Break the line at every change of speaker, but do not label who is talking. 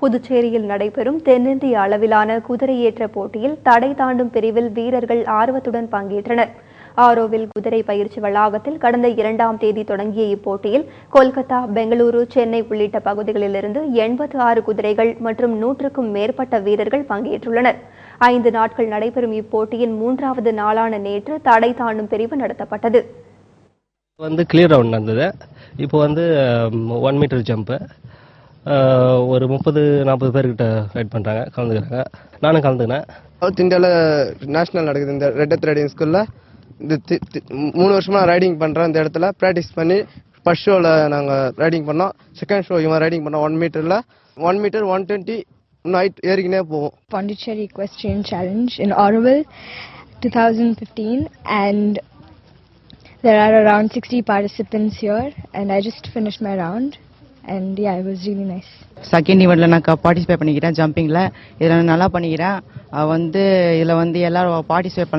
புதுச்சேரியில் நடைபெறும் தென்னிந்திய அளவிலான குதிரையேற்ற போட்டியில் தடை தாண்டும் பிரிவில் வீரர்கள் ஆர்வத்துடன் பங்கேற்றனர். ஆரோவில் குதிரை பயிற்சி வளாகத்தில் கடந்த இரண்டாம் தேதி தொடங்கிய இப்போட்டியில் கொல்கத்தா பெங்களூரு சென்னை உள்ளிட்ட பகுதிகளிலிருந்து எண்பத்து ஆறு குதிரைகள் மற்றும் நூற்றுக்கும் மேற்பட்ட வீரர்கள் பங்கேற்றுள்ளனர். ஐந்து நாட்கள் நடைபெறும் இப்போட்டியின் மூன்றாவது நாளான நேற்று தடை தாண்டும் பிரிவு நடத்தப்பட்டது.
வந்து கிளியர் ரவுண்ட் நடந்தது. இப்போ வந்து ஒன் மீட்டர் ஜம்ப்பு ஒரு முப்பது நாற்பது பேர்கிட்ட ரைட் பண்ணுறாங்க கலந்துக்கிறாங்க. நானும் கலந்துக்கினேன்.
சவுத் இந்தியாவில் நேஷனல் நடக்குது. இந்த ரெட் எத் ரைடிங் ஸ்கூலில் இது தி- தி- மூணு வருஷமா ரைடிங் பண்ணுறோம் இந்த இடத்துல. ப்ராக்டிஸ் பண்ணி ஃபர்ஸ்ட் ஷோவில் நாங்கள் ரைடிங் பண்ணோம். செகண்ட் ஷோ இவன் ரைடிங் பண்ணோம். ஒன் மீட்டரில் ஒன் மீட்டர் ஒன் டுவெண்ட்டி இன்னும் ஹைட் ஏறிக்கினே போவோம்.
Pondicherry Equestrian Challenge in Oroville 2015 and there are around 60 participants here. And I just finished my round. And yeah it was really nice
second ஈவெண்ட்ல நான் participate பண்ணிக்கிறேன் ஜம்பிங்ல இதில் நான் நல்லா பண்ணிக்கிறேன். வந்து இதில் வந்து எல்லாரும் பார்ட்டிசிபேட்